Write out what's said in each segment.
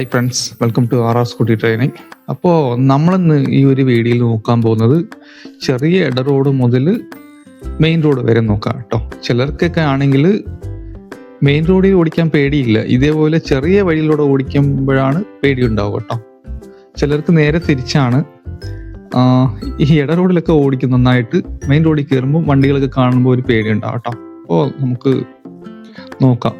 Hi friends welcome to R R scooty training അപ്പോൾ നമ്മളിന്ന് ഈ ഒരു വീഡിയോയിൽ നോക്കാൻ പോകുന്നത് ചെറിയ ഇട റോഡ് മുതൽ മെയിൻ റോഡ് വരെ നോക്കാം കേട്ടോ. ചിലർക്കൊക്കെ ആണെങ്കിൽ മെയിൻ റോഡിൽ ഓടിക്കാൻ പേടിയില്ല. ഇതേപോലെ ചെറിയ വഴിയിലൂടെ ഓടിക്കുമ്പോഴാണ് പേടി ഉണ്ടാവുക കേട്ടോ. ചിലർക്ക് നേരെ തിരിച്ചാണ് ഈ ഇട റോഡിലൊക്കെ ഓടിക്കും നന്നായിട്ട് മെയിൻ റോഡിൽ കയറുമ്പോൾ വണ്ടികളൊക്കെ കാണുമ്പോൾ ഒരു പേടി ഉണ്ടാവും കേട്ടോ. അപ്പോൾ നമുക്ക് നോക്കാം.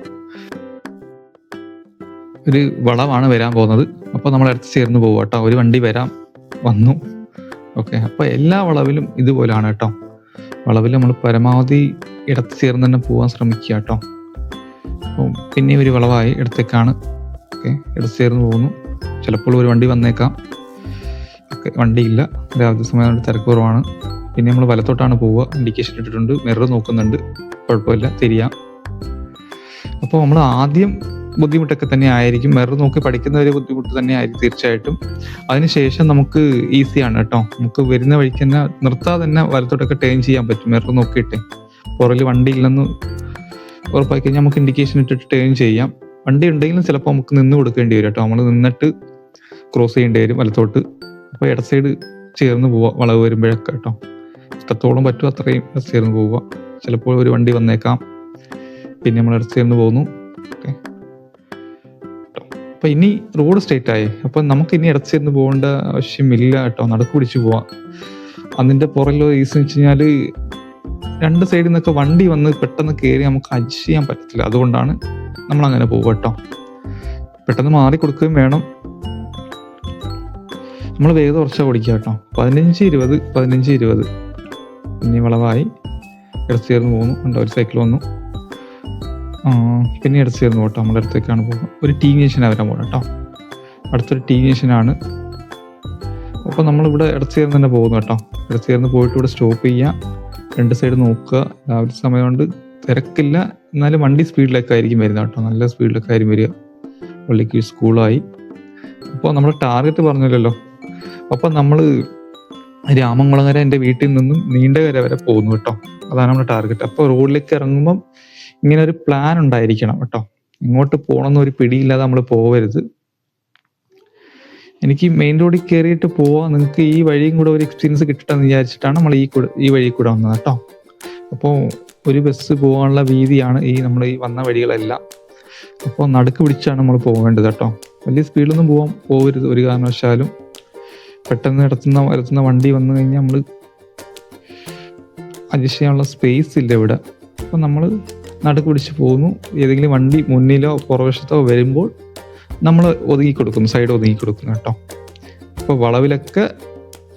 ഒരു വളമാണ് വരാൻ പോകുന്നത്. അപ്പോൾ നമ്മൾ അടുത്ത് ചേർന്ന് പോകും കേട്ടോ ഒരു വണ്ടി വരാം വന്നു. ഓക്കെ. അപ്പോൾ എല്ലാ വളവിലും ഇതുപോലെയാണ് കേട്ടോ വളവിൽ നമ്മൾ പരമാവധി ഇടത്ത് ചേർന്ന് തന്നെ പോകാൻ ശ്രമിക്കുക കേട്ടോ അപ്പോൾ പിന്നെ ഒരു വളവായി ഇടത്തേക്കാണ് ഓക്കെ. ഇടത്ത് ചേർന്ന് പോകുന്നു. ചിലപ്പോൾ ഒരു വണ്ടി വന്നേക്കാം. ഓക്കെ. വണ്ടിയില്ല. രാവിലെ സമയം തിരക്ക് കുറവാണ്. പിന്നെ നമ്മൾ വലത്തോട്ടാണ് പോവുക. ഇൻഡിക്കേഷൻ ഇട്ടിട്ടുണ്ട്. മിറർ നോക്കുന്നുണ്ട്. കുഴപ്പമില്ല. തിരിയാം. അപ്പോൾ നമ്മൾ ആദ്യം ബുദ്ധിമുട്ടൊക്കെ തന്നെ ആയിരിക്കും. മിറർ നോക്കി പഠിക്കുന്ന ഒരു ബുദ്ധിമുട്ട് തന്നെ ആയിരിക്കും തീർച്ചയായിട്ടും. അതിനുശേഷം നമുക്ക് ഈസിയാണ് കേട്ടോ. നമുക്ക് വരുന്ന വഴിക്ക് തന്നെ നിർത്താതെ തന്നെ വലത്തോട്ടൊക്കെ ടേൺ ചെയ്യാൻ പറ്റും. മിറർ നോക്കിയിട്ട്. പുറകിൽ വണ്ടി ഇല്ലെന്ന് ഉറപ്പാക്കി കഴിഞ്ഞാൽ നമുക്ക് ഇൻഡിക്കേഷൻ ഇട്ടിട്ട് ടേൺ ചെയ്യാം. വണ്ടി ഉണ്ടെങ്കിലും ചിലപ്പോൾ നമുക്ക് നിന്ന് കൊടുക്കേണ്ടി വരും കേട്ടോ. നമ്മൾ നിന്നിട്ട് ക്രോസ് ചെയ്യേണ്ടി വരും വലത്തോട്ട്. അപ്പോൾ ഇട സൈഡ് ചേർന്ന് പോവുക വളവ് വരുമ്പോഴൊക്കെ കേട്ടോ. ഇഷ്ടത്തോളം പറ്റുമോ അത്രയും ചേർന്ന് പോവുക ചിലപ്പോൾ ഒരു വണ്ടി വന്നേക്കാം. പിന്നെ നമ്മൾ ഇട ചേർന്ന് പോകുന്നു. ഓക്കെ അപ്പൊ ഇനി റോഡ് സ്ട്രേറ്റ് ആയി. അപ്പൊ നമുക്ക് ഇനി ഇടച്ചേർന്ന് പോകേണ്ട ആവശ്യമില്ല കേട്ടോ. നടക്ക് പിടിച്ച് പോവാം. അതിന്റെ പുറകിലോ റീസൺ വെച്ച് കഴിഞ്ഞാൽ രണ്ട് സൈഡിൽ നിന്നൊക്കെ വണ്ടി വന്ന് പെട്ടെന്ന് കയറി നമുക്ക് അഡ്ജസ്റ്റ് ചെയ്യാൻ പറ്റത്തില്ല. അതുകൊണ്ടാണ് നമ്മൾ അങ്ങനെ പോകുക കേട്ടോ. പെട്ടെന്ന് മാറി കൊടുക്കുകയും വേണം. നമ്മൾ വേഗം കുറച്ചാ ഓടിക്കുക കേട്ടോ. പതിനഞ്ച് ഇരുപത് പതിനഞ്ച് ഇരുപത്. ഇനി വളവായി. ഇടച്ചേർന്ന് പോകുന്നു ഉണ്ടോ ഒരു സൈക്കിൾ വന്നു. പിന്നെ അടുത്ത് ചേർന്ന് പോട്ടോ നമ്മുടെ അടുത്തേക്കാണ് പോകുന്നത്. ഒരു ടീനേഷനാണ് വരാൻ പോകുന്നത് കേട്ടോ. അടുത്തൊരു ടീനേഷനാണ് അപ്പോൾ നമ്മളിവിടെ ഇടച്ച് ചേർന്ന് തന്നെ പോകുന്നു കേട്ടോ. ഇടച്ച് ചേർന്ന് പോയിട്ട് ഇവിടെ സ്റ്റോപ്പ് ചെയ്യുക രണ്ട് സൈഡ് നോക്കുക. രാവിലെ സമയം കൊണ്ട് തിരക്കില്ല. എന്നാലും വണ്ടി സ്പീഡിലൊക്കെ ആയിരിക്കും വരുന്നത് കേട്ടോ. നല്ല സ്പീഡിലൊക്കെ ആയിരിക്കും വരിക. പള്ളിക്ക് സ്കൂളായി അപ്പോൾ നമ്മൾ ടാർഗറ്റ് പറഞ്ഞില്ലല്ലോ. അപ്പം നമ്മൾ രാമംകുളങ്ങര എന്റെ വീട്ടിൽ നിന്നും നീണ്ടകര വരെ പോകുന്നു കേട്ടോ. അതാണ് നമ്മുടെ ടാർഗറ്റ് അപ്പോൾ റോഡിലേക്ക് ഇറങ്ങുമ്പം ഇങ്ങനെ ഒരു പ്ലാൻ ഉണ്ടായിരിക്കണം കേട്ടോ. ഇങ്ങോട്ട് പോകണമെന്ന് ഒരു പിടിയില്ലാതെ നമ്മൾ പോകരുത് എനിക്ക് മെയിൻ റോഡിൽ കയറിയിട്ട് പോവാൻ നിങ്ങൾക്ക് ഈ വഴിയും കൂടെ ഒരു എക്സ്പീരിയൻസ് കിട്ടണമെന്ന് വിചാരിച്ചിട്ടാണ് നമ്മൾ ഈ കൂടെ ഈ വഴി കൂടെ വന്നത് കേട്ടോ. അപ്പോൾ ഒരു ബസ് പോകാനുള്ള വീതിയാണ് ഈ നമ്മൾ ഈ വന്ന വഴികളെല്ലാം. അപ്പോൾ നടുക്ക് പിടിച്ചാണ് നമ്മൾ പോകേണ്ടത് കേട്ടോ. വലിയ സ്പീഡിലൊന്നും പോകാൻ പോകരുത് ഒരു കാരണവശാലും പെട്ടെന്ന് ഇടത്തുന്ന വരത്തുന്ന വണ്ടി വന്നു കഴിഞ്ഞാൽ നമ്മൾ അഡ്ജസ്റ്റ് ചെയ്യാനുള്ള സ്പേസ് ഇല്ല ഇവിടെ. അപ്പം നമ്മൾ നടുക്ക് പിടിച്ച് പോകുന്നു. ഏതെങ്കിലും വണ്ടി മുന്നിലോ പുറവശത്തോ വരുമ്പോൾ നമ്മൾ ഒതുങ്ങി കൊടുക്കുന്നു സൈഡ് ഒതുങ്ങി കൊടുക്കുന്നു കേട്ടോ. അപ്പോൾ വളവിലൊക്കെ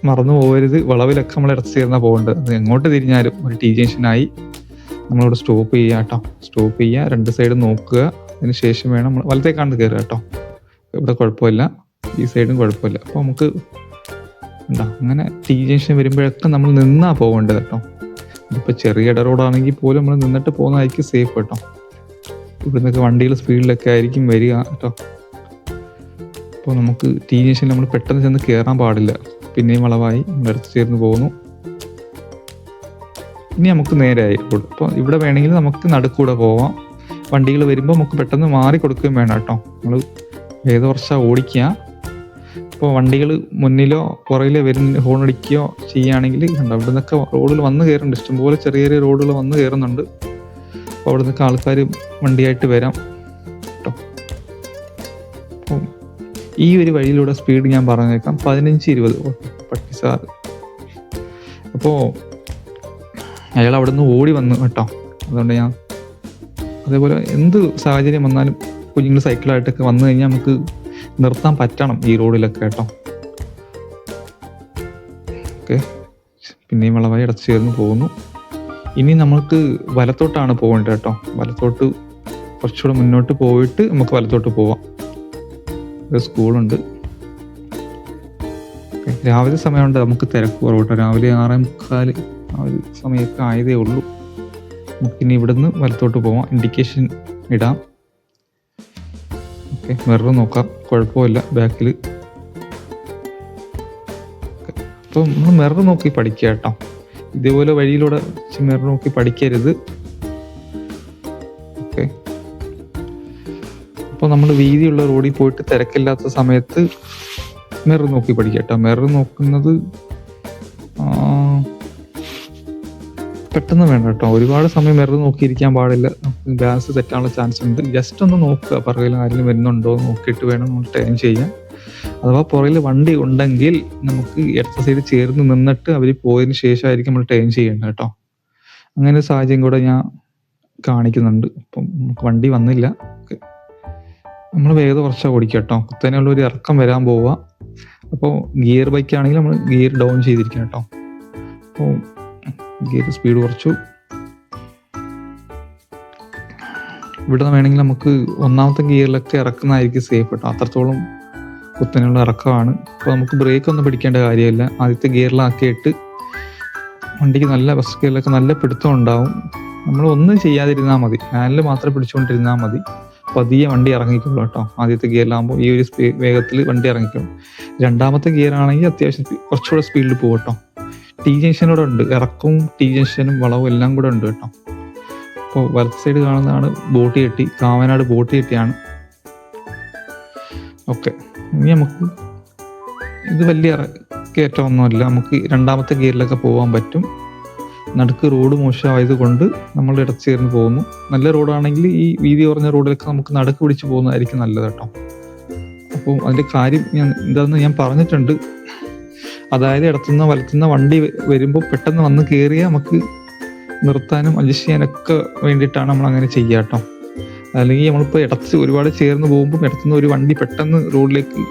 മറന്നു പോകരുത്. വളവിലൊക്കെ നമ്മൾ ഇടച്ച് ചേർന്നാ പോകേണ്ടത്. എങ്ങോട്ട് തിരിഞ്ഞാലും ഒരു ടീ ജംഗ്ഷനായി നമ്മളിവിടെ സ്റ്റോപ്പ് ചെയ്യുക കേട്ടോ. സ്റ്റോപ്പ് ചെയ്യുക രണ്ട് സൈഡ് നോക്കുക. അതിന് ശേഷം വേണം നമ്മൾ വലത്തേക്കാണ് കയറുക കേട്ടോ. ഇവിടെ കുഴപ്പമില്ല. ഈ സൈഡും കുഴപ്പമില്ല. അപ്പോൾ നമുക്ക് എന്താ അങ്ങനെ ടീ ജംഗ്ഷൻ വരുമ്പോഴൊക്കെ നമ്മൾ നിന്നാ പോകേണ്ടത് കേട്ടോ. ഇതിപ്പോൾ ചെറിയ ഇട റോഡാണെങ്കിൽ പോലും നമ്മൾ നിന്നിട്ട് പോകുന്നതായിരിക്കും സേഫ് കേട്ടോ. ഇവിടുന്നൊക്കെ വണ്ടികൾ സ്പീഡിലൊക്കെ ആയിരിക്കും വരിക കേട്ടോ. അപ്പോൾ നമുക്ക് ടീനേജിൽ നമ്മൾ പെട്ടെന്ന് ചെന്ന് കയറാൻ പാടില്ല. പിന്നെയും വളവായി അടുത്ത് ചേർന്ന് പോകുന്നു. ഇനി നമുക്ക് നേരെയായി റോഡ് അപ്പോൾ ഇവിടെ വേണമെങ്കിൽ നമുക്ക് നടുക്കൂടെ പോവാം. വണ്ടികൾ വരുമ്പോൾ നമുക്ക് പെട്ടെന്ന് മാറി കൊടുക്കുകയും വേണം കേട്ടോ. നമ്മൾ ഏത് വർഷം ഓടിക്കുക. ഇപ്പോൾ വണ്ടികൾ മുന്നിലോ പുറകിലോ വരുന്ന ഹോണടിക്കുകയോ ചെയ്യുകയാണെങ്കിൽ കണ്ടോ അവിടെ നിന്നൊക്കെ റോഡിൽ വന്ന് കയറുന്നുണ്ട്. ഇഷ്ടംപോലെ ചെറിയ ചെറിയ റോഡുകൾ വന്ന് കയറുന്നുണ്ട്. അപ്പോൾ അവിടെ നിന്നൊക്കെ ആൾക്കാർ വണ്ടിയായിട്ട് വരാം. കേട്ടോ അപ്പോൾ ഈ ഒരു വഴിയിലൂടെ സ്പീഡ് ഞാൻ പറഞ്ഞേക്കാം. പതിനഞ്ച് ഇരുപത്. പട്ടി സാർ. അപ്പോൾ അയാൾ അവിടെ നിന്ന് ഓടി വന്നു കേട്ടോ. അതുകൊണ്ട് ഞാൻ അതേപോലെ എന്ത് സാഹചര്യം വന്നാലും കുഞ്ഞുങ്ങൾ സൈക്കിളായിട്ടൊക്കെ വന്നു കഴിഞ്ഞാൽ നമുക്ക് നിർത്താൻ പറ്റണം ഈ റോഡിലൊക്കെ കേട്ടോ. ഓക്കെ. പിന്നെയും വളവായി ഇടച്ചു ചേർന്ന് പോകുന്നു. ഇനി നമുക്ക് വലത്തോട്ടാണ് പോകേണ്ടത് കേട്ടോ. വലത്തോട്ട് കുറച്ചുകൂടെ മുന്നോട്ട് പോയിട്ട് നമുക്ക് വലത്തോട്ട് പോവാം. ഒരു സ്കൂളുണ്ട്. രാവിലെ സമയമുണ്ട് നമുക്ക് തിരക്ക് കുറവട്ടോ. രാവിലെ ആറേ മുക്കാൽ ആ ഒരു സമയമൊക്കെ ആയതേ ഉള്ളൂ. നമുക്കിനി ഇവിടുന്ന് വലത്തോട്ട് പോവാം. ഇൻഡിക്കേഷൻ ഇടാം. ഓക്കെ മിറർ നോക്കാം. കുഴപ്പമില്ല ബാക്കിൽ അപ്പം നമ്മൾ മിറർ നോക്കി പഠിക്കുക കേട്ടോ. ഇതേപോലെ വഴിയിലൂടെ മിറർ നോക്കി പഠിക്കരുത്. ഓക്കെ. അപ്പോൾ നമ്മൾ വീതിയുള്ള റോഡിൽ പോയിട്ട് തിരക്കില്ലാത്ത സമയത്ത് മിറർ നോക്കി പഠിക്കുക കേട്ടോ. മിറർ നോക്കുന്നത് പെട്ടെന്ന് വേണ്ട കേട്ടോ. ഒരുപാട് സമയം മിറർ നോക്കിയിരിക്കാൻ പാടില്ല. ബാലൻസ് തെറ്റാനുള്ള ചാൻസ് ഉണ്ട്. ജസ്റ്റ് ഒന്ന് നോക്കുക പുറകിൽ ആരെങ്കിലും വരുന്നുണ്ടോ നോക്കിയിട്ട് വേണം നമ്മൾ ടേൺ ചെയ്യാൻ. അഥവാ പുറകിൽ വണ്ടി ഉണ്ടെങ്കിൽ നമുക്ക് ഇടത്ത സൈഡ് ചേർന്ന് നിന്നിട്ട് അവർ പോയതിന് ശേഷമായിരിക്കും നമ്മൾ ടേൺ ചെയ്യേണ്ടത് കേട്ടോ. അങ്ങനെ ഒരു സാഹചര്യം കൂടെ ഞാൻ കാണിക്കുന്നുണ്ട്. ഇപ്പം വണ്ടി വന്നില്ല. നമ്മൾ വേഗത കുറച്ചാൽ ഓടിക്കുക കേട്ടോ. കുത്തനെയുള്ള ഒരു ഇറക്കം വരാൻ പോവുക അപ്പോൾ ഗിയർ ബൈക്ക് ആണെങ്കിൽ നമ്മൾ ഗിയർ ഡൗൺ ചെയ്തിരിക്കണം കേട്ടോ. അപ്പോൾ ഗിയർ സ്പീഡ് കുറച്ചു. ഇവിടെ വേണമെങ്കിൽ നമുക്ക് ഒന്നാമത്തെ ഗിയറിലൊക്കെ ഇറക്കുന്നതായിരിക്കും സേഫ് കേട്ടോ അത്രത്തോളം കുത്തനെയുള്ള ഇറക്കമാണ്. അപ്പോൾ നമുക്ക് ബ്രേക്ക് ഒന്നും പിടിക്കേണ്ട കാര്യമില്ല. ആദ്യത്തെ ഗിയറിലാക്കിയിട്ട് വണ്ടിക്ക് നല്ല ഫസ്റ്റ് ഗിയറിലൊക്കെ നല്ല പിടുത്തം ഉണ്ടാവും. നമ്മൾ ഒന്നും ചെയ്യാതിരുന്നാൽ മതി. ഹാൻഡിൽ മാത്രം പിടിച്ചുകൊണ്ടിരുന്നാൽ മതി. പതിയെ വണ്ടി ഇറങ്ങിക്കുള്ളൂ കേട്ടോ. ആദ്യത്തെ ഗിയറിലാകുമ്പോൾ ഈ ഒരു സ്പീ വേഗത്തിൽ വണ്ടി ഇറങ്ങിക്കും രണ്ടാമത്തെ ഗിയർ ആണെങ്കിൽ അത്യാവശ്യം കുറച്ചുകൂടെ സ്പീഡിൽ പോകും കേട്ടോ. ടി ജംഗ്ഷനോടെ ഉണ്ട്. ഇറക്കവും ടി ജംഗ്ഷനും വളവും എല്ലാം കൂടെ ഉണ്ട് കേട്ടോ. അപ്പോൾ വലത്ത് സൈഡ് കാണുന്നതാണ് ബോട്ട് കെട്ടി കാവനാട് ബോട്ട് കെട്ടിയാണ്. ഓക്കെ ഇനി നമുക്ക് ഇത് വലിയ കയറ്റം കയറ്റമൊന്നുമല്ല നമുക്ക് രണ്ടാമത്തെ ഗിയറിലൊക്കെ പോകാൻ പറ്റും. നടുക്ക് റോഡ് മോശമായത് കൊണ്ട് നമ്മൾ ഇടച്ചേർന്ന് പോകുന്നു. നല്ല റോഡാണെങ്കിൽ ഈ വീതി കുറഞ്ഞ റോഡിലൊക്കെ നമുക്ക് നടുക്ക് പിടിച്ച് പോകുന്നതായിരിക്കും നല്ലത് കേട്ടോ. അപ്പോൾ അതിന്റെ കാര്യം ഞാൻ എന്താണെന്ന് ഞാൻ പറഞ്ഞിട്ടുണ്ട്. അതായത് ഇടത്തുനിന്ന് വലത്തുനിന്ന് വണ്ടി വരുമ്പോൾ പെട്ടെന്ന് വന്ന് കയറിയാൽ നമുക്ക് നിർത്താനും അഡ്ജസ്റ്റ് ചെയ്യാനൊക്കെ വേണ്ടിയിട്ടാണ് നമ്മൾ അങ്ങനെ ചെയ്യുക കേട്ടോ. അല്ലെങ്കിൽ നമ്മളിപ്പോൾ ഇടത്ത് ഒരുപാട് ചേർന്ന് പോകുമ്പോൾ ഇടത്തുനിന്ന് ഒരു വണ്ടി പെട്ടെന്ന് റോഡിലേക്ക്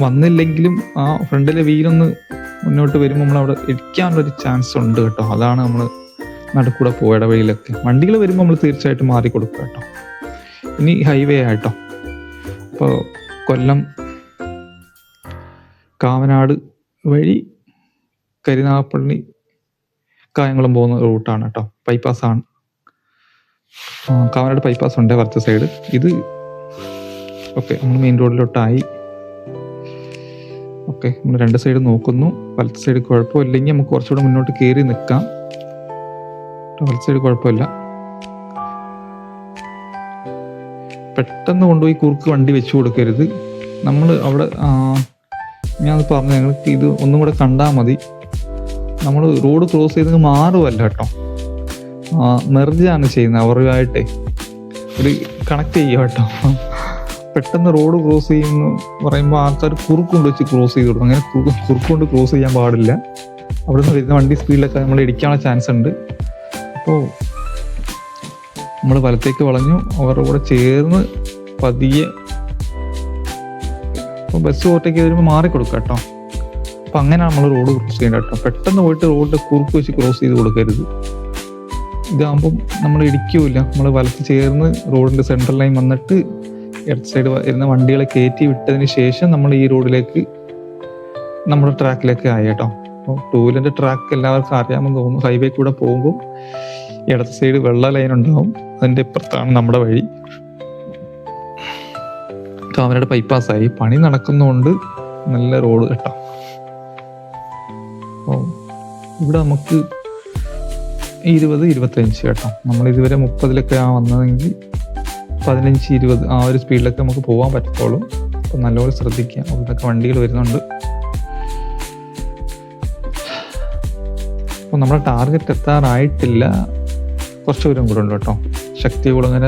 വന്നില്ലെങ്കിലും ആ ഫ്രണ്ടിലെ വീലൊന്ന് മുന്നോട്ട് വരുമ്പോൾ നമ്മൾ അവിടെ ഇടിക്കാനുള്ളൊരു ചാൻസ് ഉണ്ട് കേട്ടോ. അതാണ് നമ്മൾ നടക്കൂടെ പോയ വഴിയിലൊക്കെ. വണ്ടികൾ വരുമ്പോൾ നമ്മൾ തീർച്ചയായിട്ടും മാറി കൊടുക്കുക കേട്ടോ. ഇനി ഹൈവേ ആയിട്ടോ അപ്പോൾ കൊല്ലം കാവനാട് വഴി കരുനാഗപ്പള്ളി കായംകുളം പോകുന്ന റൂട്ടാണ് കേട്ടോ. ബൈപ്പാസ് ആണ്. ആ, കാവനാട് ബൈപ്പാസ് ഉണ്ട് വലത്തെ സൈഡ് ഇത് ഓക്കെ നമ്മൾ മെയിൻ റോഡിലോട്ടായി ഓക്കെ നമ്മൾ രണ്ട് സൈഡ് നോക്കുന്നു. വലത്ത് സൈഡ് കുഴപ്പമില്ലെങ്കിൽ നമുക്ക് കുറച്ചുകൂടെ മുന്നോട്ട് കയറി നിൽക്കാം. വലത്ത് സൈഡ് കുഴപ്പമില്ല. പെട്ടെന്ന് കൊണ്ടുപോയി കുറുക്ക് വണ്ടി വെച്ചു കൊടുക്കരുത്. നമ്മൾ അവിടെ ഞാൻ പറഞ്ഞു ഞങ്ങൾക്ക് ഇത് ഒന്നും കൂടെ കണ്ടാൽ മതി. നമ്മൾ റോഡ് ക്രോസ് ചെയ്ത് മാറുമല്ല കേട്ടോ. മെർജാണ് ചെയ്യുന്നത് അവരുമായിട്ടേ. ഒരു കണക്ട് ചെയ്യുക കേട്ടോ. പെട്ടെന്ന് റോഡ് ക്രോസ് ചെയ്യുന്നു പറയുമ്പോൾ ആൾക്കാർ കുറുക്കൊണ്ട് വെച്ച് ക്രോസ് ചെയ്ത് കൊടുക്കും. അങ്ങനെ കുറു- കുറുക്കൊണ്ട് ക്രോസ് ചെയ്യാൻ പാടില്ല. അവിടെ നിന്ന് വരുന്ന വണ്ടി സ്പീഡിലൊക്കെ നമ്മൾ ഇടിക്കാനുള്ള ചാൻസ് ഉണ്ട്. അപ്പോൾ നമ്മൾ വലത്തേക്ക് വളഞ്ഞു. അവരുടെ കൂടെ ചേർന്ന് പതിയെ. അപ്പോൾ ബസ് ഓവർടേക്ക് വരുമ്പോൾ മാറി കൊടുക്കുക കേട്ടോ. അപ്പം അങ്ങനെ നമ്മൾ റോഡ് ക്രോസ് ചെയ്യേണ്ട കേട്ടോ. പെട്ടെന്ന് പോയിട്ട് റോഡ് കുറുക്ക് വെച്ച് ക്രോസ് ചെയ്ത് കൊടുക്കരുത്. ഇതാകുമ്പം നമ്മൾ ഇടിക്കൂല നമ്മൾ വലത്ത് ചേർന്ന് റോഡിന്റെ സെൻട്രൽ ലൈൻ വന്നിട്ട് ഇടത്ത് സൈഡ് വരുന്ന വണ്ടികളെ കയറ്റി വിട്ടതിന് ശേഷം നമ്മൾ ഈ റോഡിലേക്ക് നമ്മുടെ ട്രാക്കിലേക്ക് ആയി കേട്ടോ. അപ്പോൾ ടൂ വീലറിന്റെ ട്രാക്ക് എല്ലാവർക്കും അറിയാമെന്ന് തോന്നുന്നു. ഹൈവേ കൂടെ പോകുമ്പോൾ ഇടത്ത് സൈഡ് വെള്ള ലൈൻ ഉണ്ടാവും. അതിന്റെ ഇപ്പുറത്താണ് നമ്മുടെ വഴി. അവരുടെ ബൈപ്പാസ് ആയി. പണി നടക്കുന്നതുകൊണ്ട് നല്ല റോഡ് കേട്ടോ. അപ്പോൾ ഇവിടെ നമുക്ക് ഇരുപത് ഇരുപത്തഞ്ച് കേട്ടോ. നമ്മൾ ഇതുവരെ മുപ്പതിലൊക്കെ ആ വന്നതെങ്കിൽ പതിനഞ്ച് ഇരുപത് ആ ഒരു സ്പീഡിലൊക്കെ നമുക്ക് പോകാൻ പറ്റത്തുള്ളൂ. അപ്പം നല്ലപോലെ ശ്രദ്ധിക്കുക. അവിടെയൊക്കെ വണ്ടികൾ വരുന്നുണ്ട്. അപ്പോൾ നമ്മുടെ ടാർഗറ്റ് എത്താറായിട്ടില്ല. കുറച്ച് ദൂരം കൂടെ ഉണ്ട് കേട്ടോ. ശക്തി കുളങ്ങര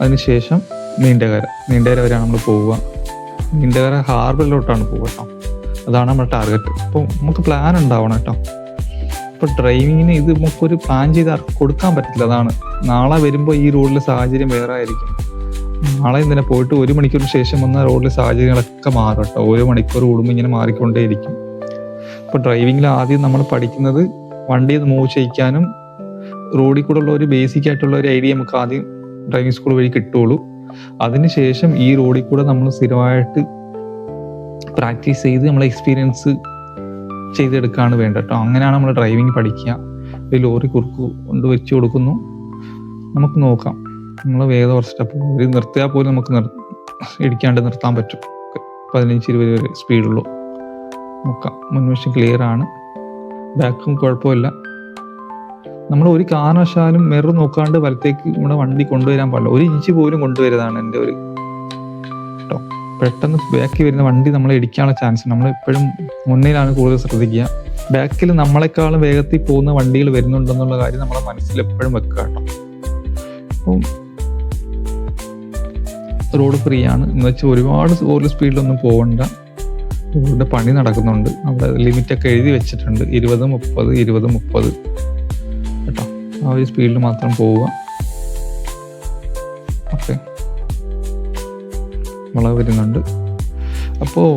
അതിനുശേഷം നീണ്ടകര. നീണ്ടകര വരെയാണ് നമ്മൾ പോവുക. നീണ്ടകര ഹാർബറിലോട്ടാണ് പോവുക കേട്ടോ. അതാണ് നമ്മുടെ ടാർഗറ്റ് അപ്പോൾ നമുക്ക് പ്ലാൻ ഉണ്ടാവണം കേട്ടോ. ഇപ്പോൾ ഡ്രൈവിങ്ങിന് ഇത് നമുക്കൊരു പ്ലാൻ ചെയ്ത് കൊടുക്കാൻ പറ്റില്ല അതാണ്. നാളെ വരുമ്പോൾ ഈ റോഡിലെ സാഹചര്യം വേറെ ആയിരിക്കും. നാളെ ഇന്നലെ പോയിട്ട് ഒരു മണിക്കൂറിന് ശേഷം വന്ന റോഡിലെ സാഹചര്യങ്ങളൊക്കെ മാറും കേട്ടോ. ഓരോ മണിക്കൂർ കൂടുമ്പോൾ ഇങ്ങനെ മാറിക്കൊണ്ടേയിരിക്കും. ഇപ്പോൾ ഡ്രൈവിങ്ങിൽ ആദ്യം നമ്മൾ പഠിക്കുന്നത് വണ്ടി മൂവ് ചെയ്യിക്കാനും റോഡിൽ കൂടെ ഉള്ള ഒരു ബേസിക് ആയിട്ടുള്ള ഒരു ഐഡിയ നമുക്ക് ആദ്യം ഡ്രൈവിംഗ് സ്കൂൾ വഴി കിട്ടുള്ളൂ. അതിനുശേഷം ഈ റോഡിൽ കൂടെ നമ്മൾ സ്ഥിരമായിട്ട് പ്രാക്ടീസ് ചെയ്ത് നമ്മൾ എക്സ്പീരിയൻസ് ചെയ്തെടുക്കുകയാണ് വേണ്ടത് കേട്ടോ അങ്ങനെയാണ് നമ്മൾ ഡ്രൈവിംഗ് പഠിക്കുക. ഒരു ലോറി കുറുക്ക് കൊണ്ട് വെച്ച് കൊടുക്കുന്നു. നമുക്ക് നോക്കാം. നമ്മൾ വേഗം കുറച്ച് സ്റ്റെപ്പ് ഒരു നിർത്തിയാൽ പോലും നമുക്ക് നിർ ഇടിക്കാണ്ട് നിർത്താൻ പറ്റും. പതിനഞ്ച് ഇരുപത് വരെ സ്പീഡുള്ളൂ നോക്കാം. മുൻവശം ക്ലിയർ ആണ്. ബാക്കും കുഴപ്പമില്ല. നമ്മൾ ഒരു കാരണവശാലും മിറർ നോക്കാണ്ട് വലത്തേക്ക് നമ്മുടെ വണ്ടി കൊണ്ടുവരാൻ പാടില്ല. ഒരു ഇഞ്ച് പോലും കൊണ്ടുവരുന്നതാണ് എന്റെ ഒരു കേട്ടോ പെട്ടെന്ന് ബാക്കിൽ വരുന്ന വണ്ടി നമ്മളെ ഇടിക്കാനുള്ള ചാൻസ് നമ്മൾ എപ്പോഴും മുന്നിലാണ് കൂടുതൽ ശ്രദ്ധിക്കുക. ബാക്കിൽ നമ്മളെക്കാളും വേഗത്തിൽ പോകുന്ന വണ്ടികൾ വരുന്നുണ്ടെന്നുള്ള കാര്യം നമ്മളെ മനസ്സിൽ എപ്പോഴും വെക്കുക കേട്ടോ. അപ്പം റോഡ് ഫ്രീ ആണ്. എന്ന് വെച്ചാൽ ഒരുപാട് ഓവർ സ്പീഡിലൊന്നും പോകണ്ട റോഡിന്റെ പണി നടക്കുന്നുണ്ട്. അവിടെ ലിമിറ്റൊക്കെ എഴുതി വെച്ചിട്ടുണ്ട്. ഇരുപത് മുപ്പത് ഇരുപത് മുപ്പത്. കേട്ടോ. ആ ഒരു സ്പീഡിൽ മാത്രം പോവുക. വളവ് വരുന്നുണ്ട്. അപ്പോൾ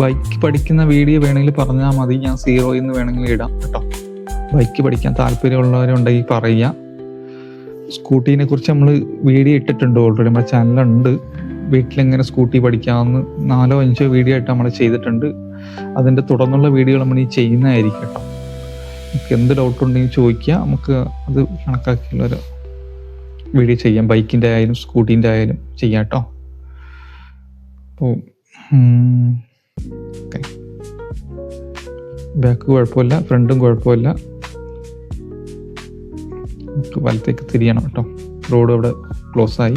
ബൈക്ക് പഠിക്കുന്ന വീഡിയോ വേണമെങ്കിൽ പറഞ്ഞാൽ മതി. ഞാൻ സീറോ എന്ന് വേണമെങ്കിൽ ഇടാം കേട്ടോ. ബൈക്ക് പഠിക്കാൻ താല്പര്യമുള്ളവരുണ്ടെങ്കിൽ പറയുക. സ്കൂട്ടീനെ കുറിച്ച് നമ്മൾ വീഡിയോ ഇട്ടിട്ടുണ്ട് ഓൾറെഡി നമ്മുടെ ചാനലുണ്ട് വീട്ടിലെങ്ങനെ സ്കൂട്ടി പഠിക്കാമെന്ന് നാലോ അഞ്ചോ വീഡിയോ ആയിട്ട് നമ്മൾ ചെയ്തിട്ടുണ്ട്. അതിന്റെ തുടർന്നുള്ള വീഡിയോ നമ്മൾ ഈ ചെയ്യുന്നതായിരിക്കും കേട്ടോ. നമുക്ക് എന്ത് ഡൗട്ട് ഉണ്ടെങ്കിൽ ചോദിക്കുക. നമുക്ക് അത് കണക്കാക്കിയുള്ളൊരു വീഡിയോ ചെയ്യാം. ബൈക്കിന്റെ ആയാലും സ്കൂട്ടീന്റെ ആയാലും ചെയ്യാം കേട്ടോ. അപ്പോൾ ബാക്ക് കുഴപ്പമില്ല ഫ്രണ്ടും കുഴപ്പമില്ല. നമുക്ക് വലത്തേക്ക് തിരിയണം കേട്ടോ. റോഡ് അവിടെ ക്ലോസ് ആയി.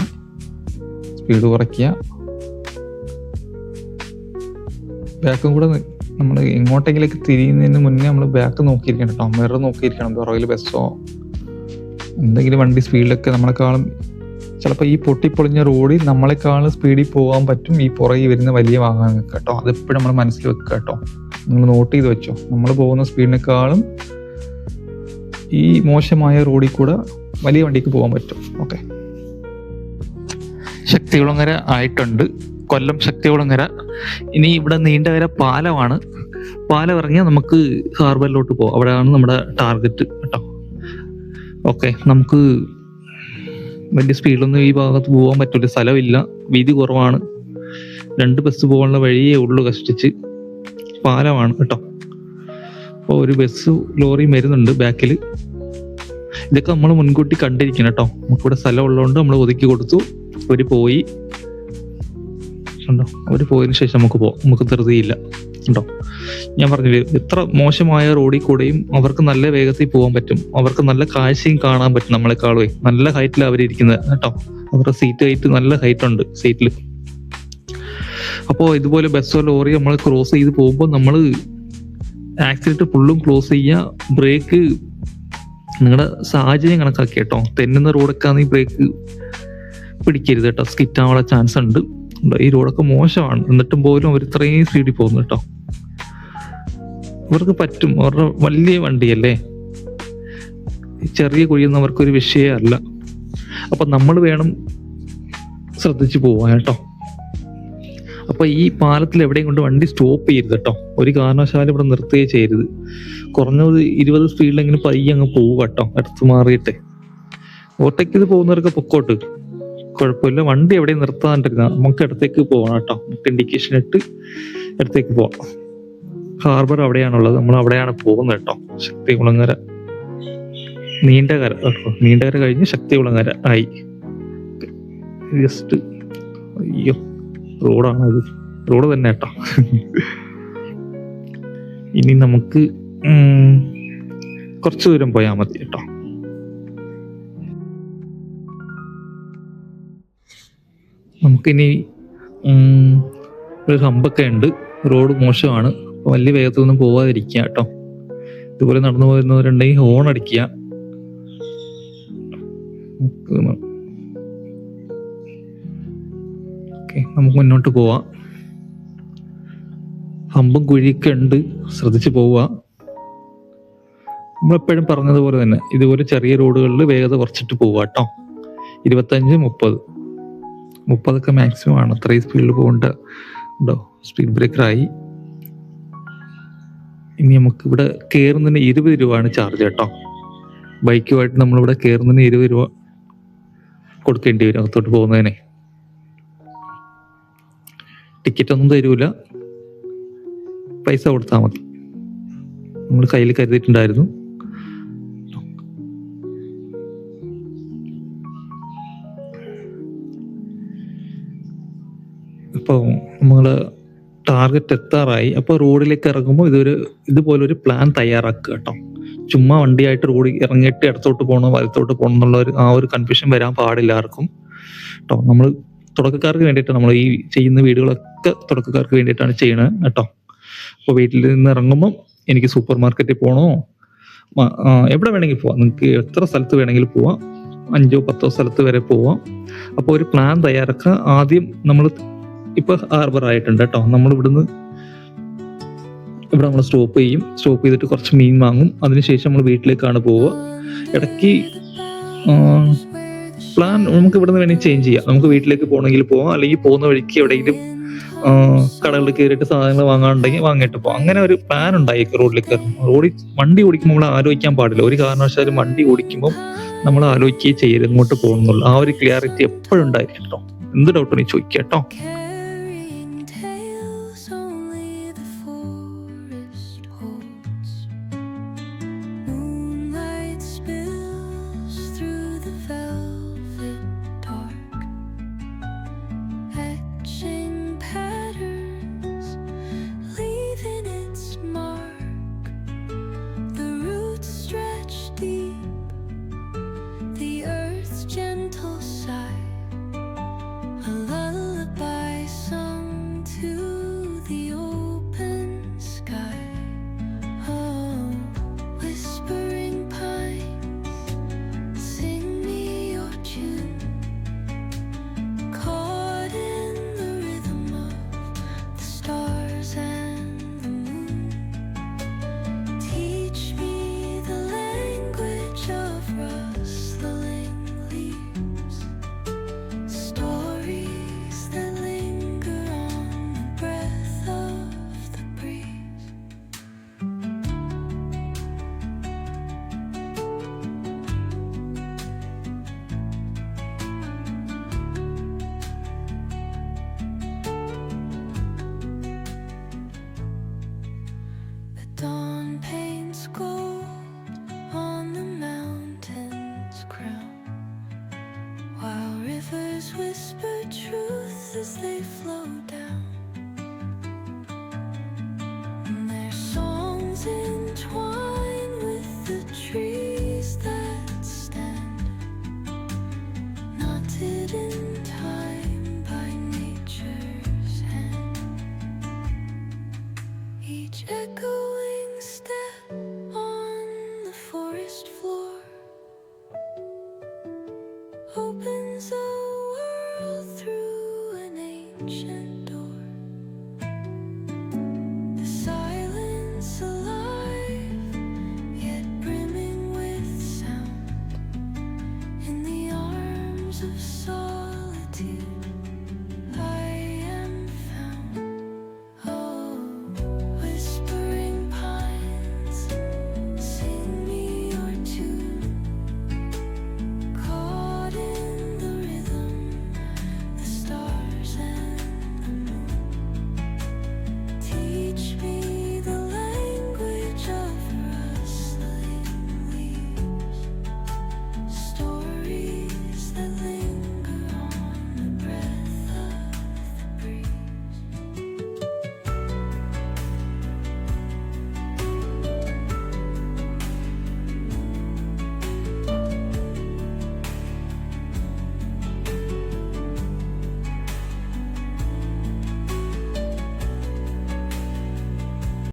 സ്പീഡ് കുറയ്ക്കുക. ബാക്കും കൂടെ നമ്മൾ എങ്ങോട്ടെങ്കിലേക്ക് തിരിയുന്നതിന് മുന്നേ നമ്മൾ ബാക്ക് നോക്കിയിരിക്കണം കേട്ടോ. മിറർ നോക്കിയിരിക്കണം. പുറകിൽ ബസ്സോ എന്തെങ്കിലും വണ്ടി സ്പീഡിലൊക്കെ നമ്മളെക്കാളും ചിലപ്പോൾ ഈ പൊട്ടിപ്പൊളിഞ്ഞ റോഡിൽ നമ്മളെക്കാളും സ്പീഡിൽ പോകാൻ പറ്റും ഈ പുറകിൽ വരുന്ന വലിയ വാഹനങ്ങൾക്ക് കേട്ടോ. അതെപ്പോഴും നമ്മൾ മനസ്സിൽ വെക്കുക കേട്ടോ. നിങ്ങൾ നോട്ട് ചെയ്ത് വെച്ചോ. നമ്മൾ പോകുന്ന സ്പീഡിനേക്കാളും ഈ മോശമായ റോഡിൽ കൂടെ വലിയ വണ്ടിക്ക് പോകാൻ പറ്റും. ഓക്കെ ശക്തികുളങ്ങര ആയിട്ടുണ്ട്. കൊല്ലം ശക്തികുളങ്ങര. ഇനി ഇവിടെ നീണ്ടകര പാലമാണ്. പാലം ഇറങ്ങിയാൽ നമുക്ക് ഹാർബറിലോട്ട് പോകാം അവിടെയാണ് നമ്മുടെ ടാർഗറ്റ് കേട്ടോ. ഓക്കെ നമുക്ക് വലിയ സ്പീഡിലൊന്നും ഈ ഭാഗത്ത് പോകാൻ പറ്റില്ല സ്ഥലമില്ല. വീതി കുറവാണ്. രണ്ട് ബസ് പോകാനുള്ള വഴിയേ ഉള്ളു കഷ്ടിച്ച്. പാലമാണ് കേട്ടോ. അപ്പോൾ ഒരു ബസ് ലോറിയും വരുന്നുണ്ട് ബാക്കിൽ ഇതൊക്കെ നമ്മൾ മുൻകൂട്ടി കണ്ടിരിക്കണം കേട്ടോ. നമുക്കിവിടെ സ്ഥലം ഉള്ളതുകൊണ്ട് നമ്മൾ ഒതുക്കി കൊടുത്തു. അവർ പോയി. ഉണ്ടോ അവർ പോയതിനു ശേഷം നമുക്ക് പോവാം നമുക്ക് ധൃതിയില്ല. ഉണ്ടോ? ഞാൻ പറഞ്ഞില്ലേ എത്ര മോശമായ റോഡിൽ കൂടെയും അവർക്ക് നല്ല വേഗത്തിൽ പോകാൻ പറ്റും. അവർക്ക് നല്ല കാഴ്ചയും കാണാൻ പറ്റും നമ്മളെക്കാളുമേ. നല്ല ഹൈറ്റിൽ അവരിയ്ക്കുന്നത് കേട്ടോ. അവരുടെ സീറ്റ് ഹൈറ്റ് നല്ല ഹൈറ്റ് ഉണ്ട് സീറ്റിൽ അപ്പോൾ ഇതുപോലെ ബസ്സോ ലോറി നമ്മൾ ക്രോസ് ചെയ്ത് പോകുമ്പോൾ നമ്മൾ ആക്സിഡന്റ് ഫുള്ളും ക്ലോസ് ചെയ്യുക ബ്രേക്ക് നിങ്ങളുടെ സാഹചര്യം കണക്കാക്കി കേട്ടോ. തെന്നുന്ന റോഡൊക്കെ ആണെങ്കിൽ ബ്രേക്ക് പിടിക്കരുത് കേട്ടോ. സ്കിറ്റ് ആവാനുള്ള ചാൻസ് ഉണ്ട്. ഈ റോഡൊക്കെ മോശമാണ്. എന്നിട്ടും പോലും അവർ ഇത്രയും സ്പീഡിൽ പോകുന്നു കേട്ടോ. ഇവർക്ക് പറ്റും. അവരുടെ വലിയ വണ്ടിയല്ലേ? ചെറിയ കുഴിയൊന്നും അവർക്കൊരു വിഷയമല്ല അപ്പൊ നമ്മൾ വേണം ശ്രദ്ധിച്ചു പോവാൻ കേട്ടോ. അപ്പൊ ഈ പാലത്തിൽ എവിടെയും കൊണ്ട് വണ്ടി സ്റ്റോപ്പ് ചെയ്യരുത് കേട്ടോ. ഒരു കാരണവശാലും ഇവിടെ നിർത്തുകയെ ചെയ്യരുത്. കുറഞ്ഞത് ഇരുപത് സ്പീഡിലെങ്കിലും പയ്യെ അങ്ങ് പോവുക കേട്ടോ. അടുത്ത് മാറിയിട്ട്. ഓട്ടയ്ക്ക് ഇത് പോകുന്നവർക്ക് പൊക്കോട്ട്. കുഴപ്പമില്ല. വണ്ടി എവിടെ നിർത്താണ്ടിരുന്ന നമുക്ക് ഇടത്തേക്ക് പോകണം കേട്ടോ. നമുക്ക് ഇൻഡിക്കേഷൻ ഇട്ട് ഇടത്തേക്ക് പോകണം ഹാർബർ അവിടെയാണുള്ളത്. നമ്മൾ അവിടെയാണ് പോകുന്നത് കേട്ടോ. ശക്തികുളങ്ങര നീണ്ടകര കേട്ടോ. നീണ്ടകര കഴിഞ്ഞ് ശക്തികുളങ്ങര ആയി. ജസ്റ്റ് അയ്യോ. റോഡാണ് അത് റോഡ് തന്നെ കേട്ടോ. ഇനി നമുക്ക് കുറച്ച് ദൂരം പോയാൽ മതി കേട്ടോ. നമുക്കിനി ഒരു ഹമ്പൊക്കെ ഉണ്ട്. റോഡ് മോശമാണ്. വലിയ വേഗത്തിലൊന്നും പോവാതിരിക്കുക കേട്ടോ. ഇതുപോലെ നടന്നു പോയിരുന്നവരുണ്ടെങ്കിൽ ഹോൺ അടിക്കുക. നമുക്ക് മുന്നോട്ട് പോവാം. ഹമ്പും കുഴിയൊക്കെ ഉണ്ട്. ശ്രദ്ധിച്ചു പോവുക. നമ്മളെപ്പോഴും പറഞ്ഞതുപോലെ തന്നെ ഇതുപോലെ ചെറിയ റോഡുകളിൽ വേഗത കുറച്ചിട്ട് പോവുക കേട്ടോ. ഇരുപത്തഞ്ച് മുപ്പത്. മുപ്പതൊക്കെ മാക്സിമം ആണ്. അത്രയും സ്പീഡിൽ പോകേണ്ട. ഉണ്ടോ സ്പീഡ് ബ്രേക്കറായി ഇനി നമുക്ക് ഇവിടെ കയറുന്നതിന് ഇരുപത് രൂപയാണ് ചാർജ് കേട്ടോ. ബൈക്കുമായിട്ട് നമ്മളിവിടെ കയറുന്നതിന് ഇരുപത് രൂപ കൊടുക്കേണ്ടി വരും അകത്തോട്ട് പോകുന്നതിനെ. ടിക്കറ്റ് ഒന്നും തരൂല. പൈസ കൊടുത്താൽ മതി. നമ്മൾ കയ്യിൽ കരുതിയിട്ടുണ്ടായിരുന്നു. അപ്പോൾ നമ്മൾ ടാർഗറ്റ് എത്താറായി. അപ്പോൾ റോഡിലേക്ക് ഇറങ്ങുമ്പോൾ ഇതൊരു ഇതുപോലൊരു പ്ലാൻ തയ്യാറാക്കുക കേട്ടോ ചുമ്മാ വണ്ടിയായിട്ട് റോഡിൽ ഇറങ്ങിയിട്ട് ഇടത്തോട്ട് പോകണോ വലത്തോട്ട് പോകണം എന്നുള്ള ഒരു ആ ഒരു കൺഫ്യൂഷൻ വരാൻ പാടില്ല ആർക്കും കേട്ടോ നമ്മൾ തുടക്കക്കാർക്ക് വേണ്ടിയിട്ട് നമ്മൾ ഈ ചെയ്യുന്ന വീടുകളൊക്കെ തുടക്കക്കാർക്ക് വേണ്ടിയിട്ടാണ് ചെയ്യണത് കേട്ടോ അപ്പോൾ വീട്ടിൽ നിന്ന് ഇറങ്ങുമ്പം എനിക്ക് സൂപ്പർ മാർക്കറ്റിൽ പോകണോ എവിടെ വേണമെങ്കിൽ പോവാം. നിങ്ങൾക്ക് എത്ര സ്ഥലത്ത് വേണമെങ്കിലും പോവാം. അഞ്ചോ പത്തോ സ്ഥലത്ത് വരെ പോവാം. അപ്പോൾ ഒരു പ്ലാൻ തയ്യാറാക്കുക. ആദ്യം നമ്മൾ ഇപ്പൊ ഹാർബർ ആയിട്ടുണ്ട് കേട്ടോ നമ്മൾ ഇവിടുന്ന് ഇവിടെ നമ്മൾ സ്റ്റോപ്പ് ചെയ്യും. സ്റ്റോപ്പ് ചെയ്തിട്ട് കുറച്ച് മീൻ വാങ്ങും. അതിനുശേഷം നമ്മൾ വീട്ടിലേക്കാണ് പോവുക. ഇടയ്ക്ക് പ്ലാൻ നമുക്ക് ഇവിടുന്ന് വേണമെങ്കിൽ ചേഞ്ച് ചെയ്യാം. നമുക്ക് വീട്ടിലേക്ക് പോകണമെങ്കിൽ പോവാം. അല്ലെങ്കിൽ പോകുന്ന വഴിക്ക് എവിടെയെങ്കിലും കടകളിൽ കയറിയിട്ട് സാധനങ്ങൾ വാങ്ങാനുണ്ടെങ്കിൽ വാങ്ങിയിട്ട് പോകാം അങ്ങനെ ഒരു പ്ലാൻ ഉണ്ടായി റോഡിൽ കയറും റോഡിൽ വണ്ടി ഓടിക്കുമ്പോൾ നമ്മൾ ആലോചിക്കാൻ പാടില്ല. ഒരു കാരണവശാലും വണ്ടി ഓടിക്കുമ്പോൾ നമ്മൾ ആലോചിക്കുകയും ചെയ്യരുത്. ഇങ്ങോട്ട് പോകുന്നുള്ള ആ ഒരു ക്ലിയാരിറ്റി എപ്പോഴും ഉണ്ടായിരിക്കും കേട്ടോ എന്ത് ഡൗട്ടുണ്ടെങ്കിൽ ചോദിക്കുക കേട്ടോ on you. Opens a world through an ancient